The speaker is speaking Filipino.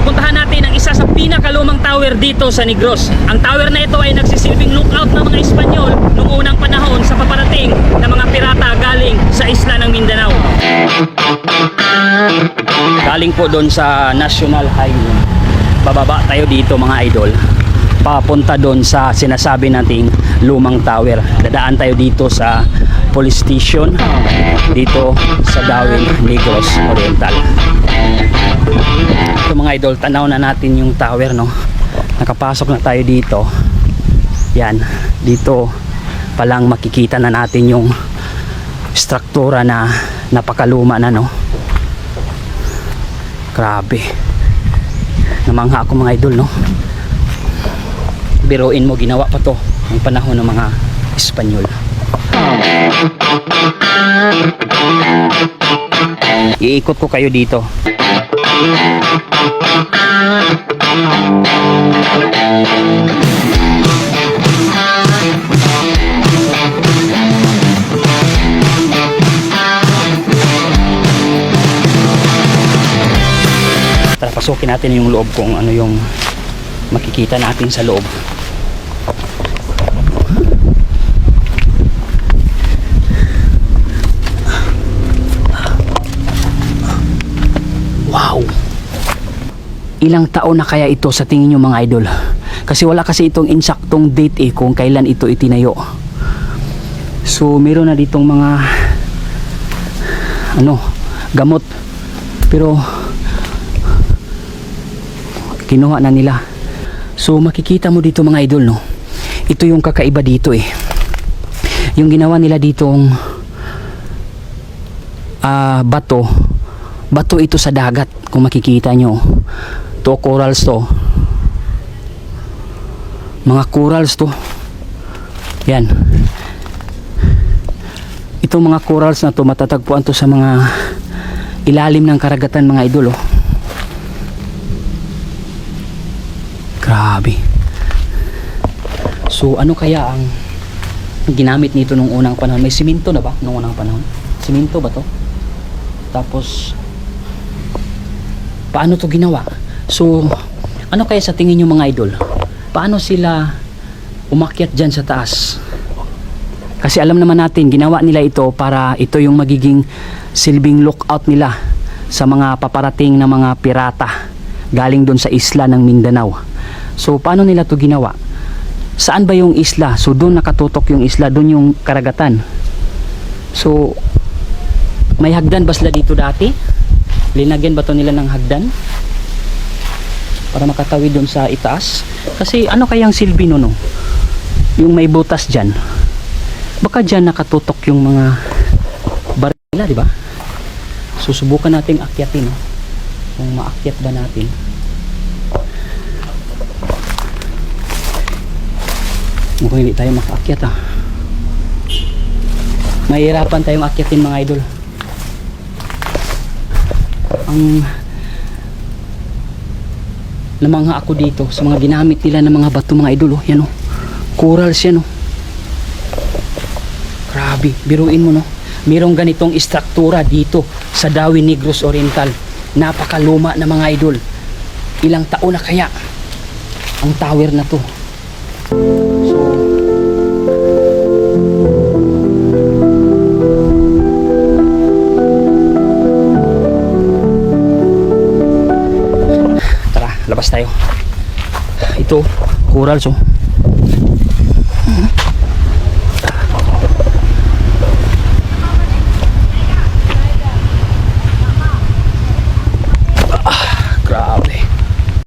pupuntahan natin ang isa sa pinakalumang tower dito sa Negros. Ang tower na ito ay nagsisilbing lookout ng mga Espanyol noong unang panahon sa paparating ng mga pirata galing sa isla ng Mindanao. Galing po doon sa National Highway. Bababa tayo dito mga idol. Papunta doon sa sinasabi nating lumang tower. Dadaan tayo dito sa police station dito sa Dawin, Negros Oriental. Ito mga idol, tanaw na natin yung tower no. Nakapasok na tayo dito. Yan, dito palang makikita na natin yung struktura na napakaluma na no. Grabe. Namangha ako mga idol no. Biruin mo ginawa pa to ng panahon ng mga Espanyol. Iikot ko kayo dito. Tara, pasukin natin yung loob kung ano yung makikita natin sa loob. Wow! Ilang taon na kaya ito sa tingin nyo mga idol? Kasi wala kasi itong insaktong date eh kung kailan ito itinayo. So meron na ditong mga ano, gamot. Pero kinuha na nila. So makikita mo dito mga idol no. Ito yung kakaiba dito eh. Yung ginawa nila ditong ah bato. Bato ito sa dagat kung makikita nyo. To corals to. Mga corals to. Yan. Itong mga corals na to matatagpuan to sa mga ilalim ng karagatan mga idol oh. Grabe. So ano kaya ang ginamit nito nung unang panahon? May siminto na ba nung unang panahon? Siminto ba to? Tapos paano to ginawa? So ano kaya sa tingin nyo mga idol? Paano sila umakyat dyan sa taas? Kasi alam naman natin, ginawa nila ito para ito yung magiging silbing lookout nila sa mga paparating na mga pirata galing doon sa isla ng Mindanao. So paano nila to ginawa? Saan ba yung isla? So doon nakatutok yung isla, doon yung karagatan. So may hagdan ba sila dito dati? Linagyan ba to nila ng hagdan? Para makatawid doon sa itaas? Kasi ano kayang silbi no, no? Yung may butas dyan. Baka dyan nakatutok yung mga barila, di ba? Susubukan nating akyatin, no? Kung maakyat ba natin. Mukhang hindi tayo makaakyat ah. Mahirapan tayong akyatin mga idol. Ang namangha ako dito sa mga ginamit nila ng mga bato mga idol oh. Yan oh. Corals yan oh. Grabe, biruin mo no. Merong ganitong istruktura dito sa Dawi Negros Oriental. Napakaluma na mga idol. Ilang taon na kaya ang tower na to. Labas tayo. Ito, corals oh.